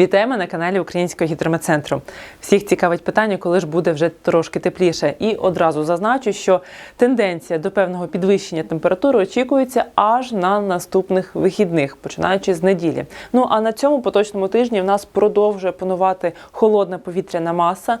Вітаємо на каналі Українського гідрометцентру. Всіх цікавить питання, коли ж буде вже трошки тепліше. І одразу зазначу, що тенденція до певного підвищення температури очікується аж на наступних вихідних, починаючи з неділі. Ну а на цьому поточному тижні в нас продовжує панувати холодна повітряна маса.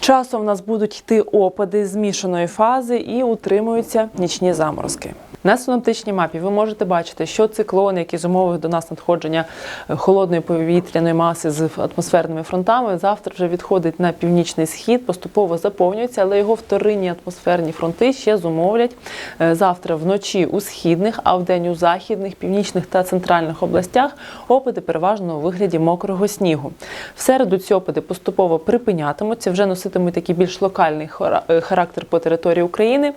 Часом в нас будуть йти опади змішаної фази і утримуються нічні заморозки. На синоптичній мапі ви можете бачити, що циклон, який зумовив до нас надходження е, холодної повітряної маси з атмосферними фронтами, завтра вже відходить на північний схід, поступово заповнюється, але його вторинні атмосферні фронти ще зумовлять е, завтра вночі у східних, а вдень у західних, північних та центральних областях опади переважно у вигляді мокрого снігу. В середу ці опади поступово припинятимуться, вже носитимуть такий більш локальний е, характер по території України.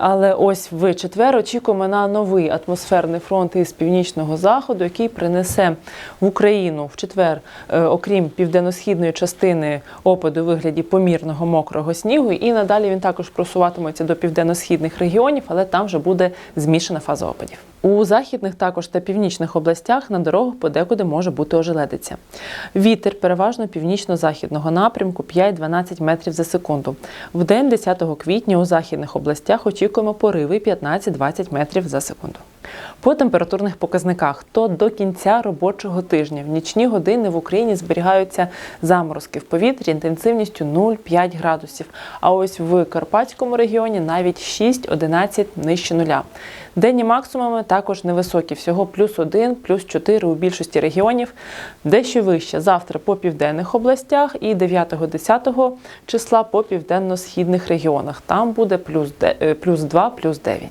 Але ось в четвер очікуємо на новий атмосферний фронт із північного заходу, який принесе в Україну в четвер, е, окрім південно-східної частини опаду вигляді помірного мокрого снігу. І надалі він також просуватиметься до південно-східних регіонів, але там вже буде змішана фаза опадів. У західних також та північних областях на дорогах подекуди може бути ожеледиця. Вітер переважно північно-західного напрямку 5-12 метрів за секунду. В день 10 квітня у західних областях очікуємо пориви 15-20 метрів за секунду. По температурних показниках, то до кінця робочого тижня в нічні години в Україні зберігаються заморозки в повітрі інтенсивністю 0,5 градусів. А ось в Карпатському регіоні навіть 6-11 нижче нуля. Денні максимуми також невисокі, всього плюс 1, плюс 4 у більшості регіонів, дещо вище завтра по південних областях і 9-10 числа по південно-східних регіонах. Там буде плюс, де- е, плюс 2, плюс 9.